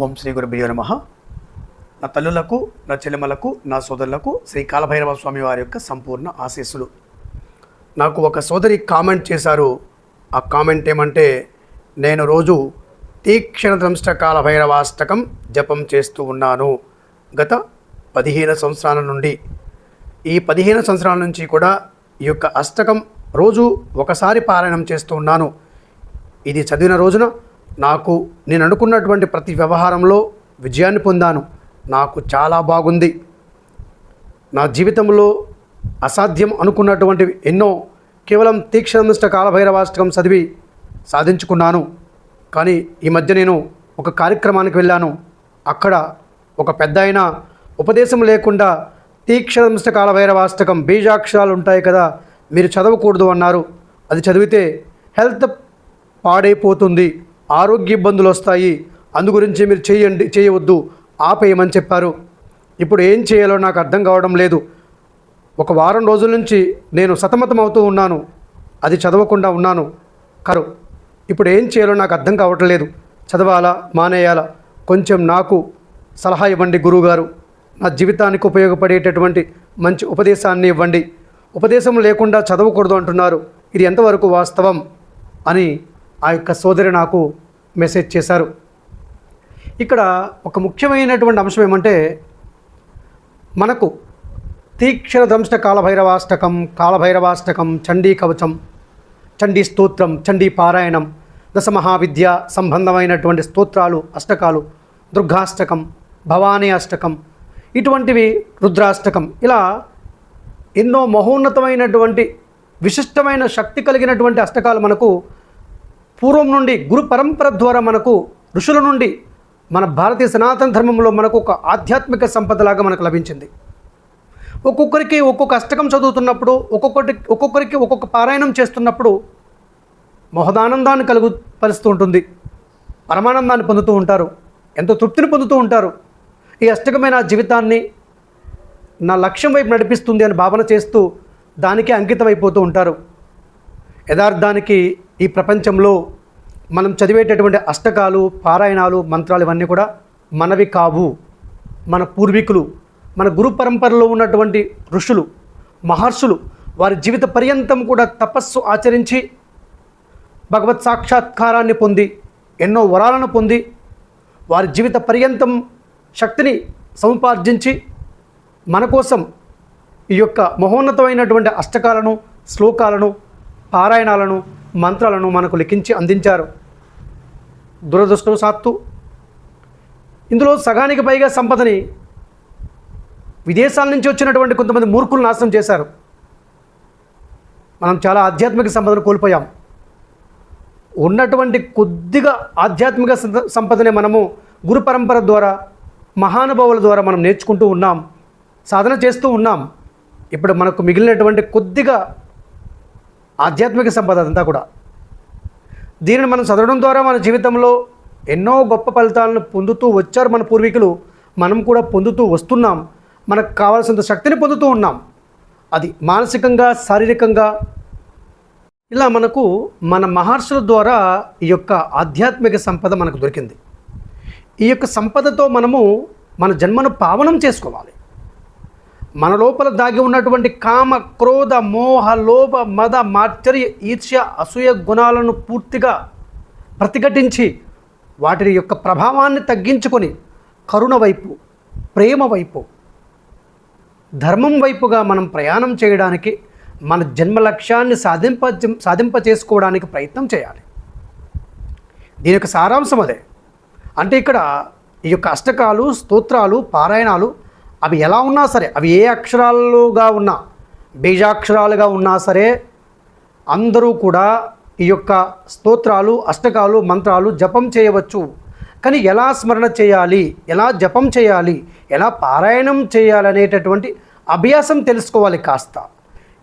ఓం శ్రీ గురుభ్యో నమ. నా తల్లులకు నా చెల్లెమలకు నా సోదరులకు శ్రీ కాలభైరవ స్వామి వారి యొక్క సంపూర్ణ ఆశీస్సులు. నాకు ఒక సోదరి కామెంట్ చేశారు. ఆ కామెంట్ ఏమంటే నేను రోజు తీక్షణ దంష్ట కాలభైరవాష్టకం జపం చేస్తూ ఉన్నాను. గత పదిహేను సంవత్సరాల నుండి. ఈ పదిహేను సంవత్సరాల నుంచి కూడా ఈ యొక్క అష్టకం రోజు ఒకసారి పారాయణం చేస్తూ ఉన్నాను. ఇది చదివిన రోజున నాకు నేను అనుకున్నటువంటి ప్రతి వ్యవహారంలో విజయాన్ని పొందాను. నాకు చాలా బాగుంది. నా జీవితంలో అసాధ్యం అనుకున్నటువంటివి ఎన్నో కేవలం తీక్షణనిష్ట కాలభైరవాష్టకం చదివి సాధించుకున్నాను. కానీ ఈ మధ్య నేను ఒక కార్యక్రమానికి వెళ్ళాను. అక్కడ ఒక పెద్ద ఆయన ఉపదేశం లేకుండా తీక్షణనిష్ట కాలభైరవాష్టకం బీజాక్షరాలు ఉంటాయి కదా మీరు చదవకూడదు అన్నారు. అది చదివితే హెల్త్ పాడైపోతుంది. ఆరోగ్య ఇబ్బందులు వస్తాయి. అందు గురించి మీరు చేయండి చేయవద్దు ఆపేయమని చెప్పారు. ఇప్పుడు ఏం చేయాలో నాకు అర్థం కావడం లేదు. ఒక వారం రోజుల నుంచి నేను సతమతం అవుతూ ఉన్నాను. అది చదవకుండా ఉన్నాను. కరు ఇప్పుడు ఏం చేయాలో నాకు అర్థం కావటం లేదు. చదవాలా మానేయాలా? కొంచెం నాకు సలహా ఇవ్వండి గురువుగారు. నా జీవితానికి ఉపయోగపడేటటువంటి మంచి ఉపదేశాన్ని ఇవ్వండి. ఉపదేశం లేకుండా చదవకూడదు అంటున్నారు. ఇది ఎంతవరకు వాస్తవం? అని ఆ యొక్క సోదరి నాకు మెసేజ్ చేశారు. ఇక్కడ ఒక ముఖ్యమైనటువంటి అంశం ఏమంటే మనకు తీక్షణ దంష్ట కాలభైరవాష్టకం కాలభైరవాష్టకం చండీ కవచం చండీ స్తోత్రం చండీ పారాయణం దశ మహావిద్య సంబంధమైనటువంటి స్తోత్రాలు అష్టకాలు దుర్గాష్టకం భవానీ అష్టకం ఇటువంటివి రుద్రాష్టకం. ఇలా ఎన్నో మహోన్నతమైనటువంటి విశిష్టమైన శక్తి కలిగినటువంటి అష్టకాలు మనకు పూర్వం నుండి గురు పరంపర ద్వారా మనకు ఋషుల నుండి మన భారతీయ సనాతన ధర్మంలో మనకు ఒక ఆధ్యాత్మిక సంపదలాగా మనకు లభించింది. ఒక్కొక్కరికి ఒక్కొక్క అష్టకం చదువుతున్నప్పుడు ఒక్కొక్కటి ఒక్కొక్కరికి ఒక్కొక్క పారాయణం చేస్తున్నప్పుడు మహదానందాన్ని కలుగు పరుస్తూ ఉంటుంది. పరమానందాన్ని పొందుతూ ఉంటారు. ఎంతో తృప్తిని పొందుతూ ఉంటారు. ఈ అష్టకమైన జీవితాన్ని నా లక్ష్యం వైపు నడిపిస్తుంది అని భావన చేస్తూ దానికి అంకితం అయిపోతూ ఉంటారు. యథార్థానికి ఈ ప్రపంచంలో మనం చదివేటటువంటి అష్టకాలు పారాయణాలు మంత్రాలు ఇవన్నీ కూడా మనవి కావు. మన పూర్వీకులు మన గురు పరంపరలో ఉన్నటువంటి ఋషులు మహర్షులు వారి జీవిత పర్యంతం కూడా తపస్సు ఆచరించి భగవత్ సాక్షాత్కారాన్ని పొంది ఎన్నో వరాలను పొంది వారి జీవిత పర్యంతం శక్తిని సముపార్జించి మన కోసం ఈ యొక్క మహోన్నతమైనటువంటి అష్టకాలను శ్లోకాలను పారాయణాలను మంత్రాలను మనకు లిఖించి అందించారు. దురదృష్టవశాత్తు ఇందులో సగానికి పైగా సంపదని విదేశాల నుంచి వచ్చినటువంటి కొంతమంది మూర్ఖులు నాశనం చేశారు. మనం చాలా ఆధ్యాత్మిక సంపదను కోల్పోయాం. ఉన్నటువంటి కొద్దిగా ఆధ్యాత్మిక సంప- సంపదనే మనము గురు పరంపర ద్వారా మహానుభావుల ద్వారా మనం నేర్చుకుంటూ ఉన్నాం సాధన చేస్తూ ఉన్నాం. ఇప్పుడు మనకు మిగిలినటువంటి కొద్దిగా ఆధ్యాత్మిక సంపద అదంతా కూడా. దీనిని మనం చదవడం ద్వారా మన జీవితంలో ఎన్నో గొప్ప ఫలితాలను పొందుతూ వచ్చారు మన పూర్వీకులు. మనం కూడా పొందుతూ వస్తున్నాం. మనకు కావాల్సినంత శక్తిని పొందుతూ ఉన్నాం. అది మానసికంగా శారీరకంగా ఇలా మనకు మన మహర్షుల ద్వారా ఈ యొక్క ఆధ్యాత్మిక సంపద మనకు దొరికింది. ఈ యొక్క సంపదతో మనము మన జన్మను పావనం చేసుకోవాలి. మన లోపల దాగి ఉన్నటువంటి కామ క్రోధ మోహ లోభ మద మాశ్చర్య ఈర్ష్య అసూయ గుణాలను పూర్తిగా ప్రతిఘటించి వాటి యొక్క ప్రభావాన్ని తగ్గించుకొని కరుణ వైపు ప్రేమ వైపు ధర్మం వైపుగా మనం ప్రయాణం చేయడానికి మన జన్మ లక్ష్యాన్ని సాధింప సాధింప చేసుకోవడానికి ప్రయత్నం చేయాలి. దీని యొక్క సారాంశం అదే. అంటే ఇక్కడ ఈ యొక్క అష్టకాలు స్తోత్రాలు పారాయణాలు అవి ఎలా ఉన్నా సరే అవి ఏ అక్షరాలుగా ఉన్నా బీజాక్షరాలుగా ఉన్నా సరే అందరూ కూడా ఈ యొక్క స్తోత్రాలు అష్టకాలు మంత్రాలు జపం చేయవచ్చు. కానీ ఎలా స్మరణ చేయాలి ఎలా జపం చేయాలి ఎలా పారాయణం చేయాలి అనేటటువంటి అభ్యాసం తెలుసుకోవాలి కాస్త.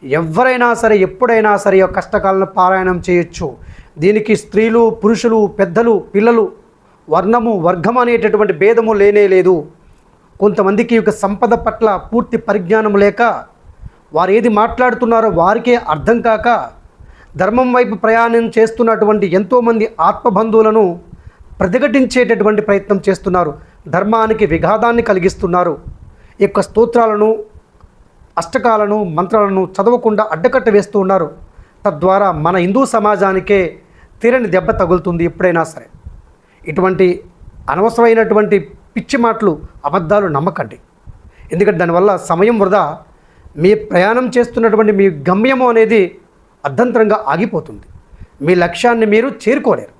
ఎవరైనా సరే ఎప్పుడైనా సరే కష్టకాలను పారాయణం చేయొచ్చు. దీనికి స్త్రీలు పురుషులు పెద్దలు పిల్లలు వర్ణము వర్గం అనేటటువంటి భేదము లేనే లేదు. కొంతమందికి యొక్క సంపద పట్ల పూర్తి పరిజ్ఞానం లేక వారు ఏది మాట్లాడుతున్నారో వారికే అర్థం కాక ధర్మం వైపు ప్రయాణం చేస్తున్నటువంటి ఎంతోమంది ఆత్మబంధువులను ప్రతిఘటించేటటువంటి ప్రయత్నం చేస్తున్నారు. ధర్మానికి విఘాదాన్ని కలిగిస్తున్నారు. యొక్క స్తోత్రాలను అష్టకాలను మంత్రాలను చదవకుండా అడ్డకట్ట వేస్తూ ఉన్నారు. తద్వారా మన హిందూ సమాజానికే తీరని దెబ్బ తగులుతుంది ఎప్పుడైనా సరే. ఇటువంటి అనవసరమైనటువంటి పిచ్చి మాటలు అబద్ధాలు నమ్మకండి. ఎందుకంటే దానివల్ల సమయం వృధా. మీ ప్రయాణం చేస్తున్నటువంటి మీ గమ్యము అనేది అర్ధంతరంగా ఆగిపోతుంది. మీ లక్ష్యాన్ని మీరు చేరుకోలేరు.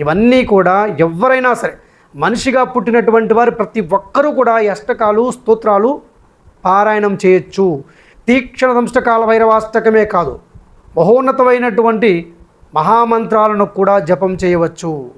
ఇవన్నీ కూడా ఎవరైనా సరే మనిషిగా పుట్టినటువంటి వారు ప్రతి ఒక్కరూ కూడా ఈ అష్టకాలు స్తోత్రాలు పారాయణం చేయొచ్చు. తీక్షణ దంష్టకాల భైరవాష్టకమే కాదు మహోన్నతమైనటువంటి మహామంత్రాలను కూడా జపం చేయవచ్చు.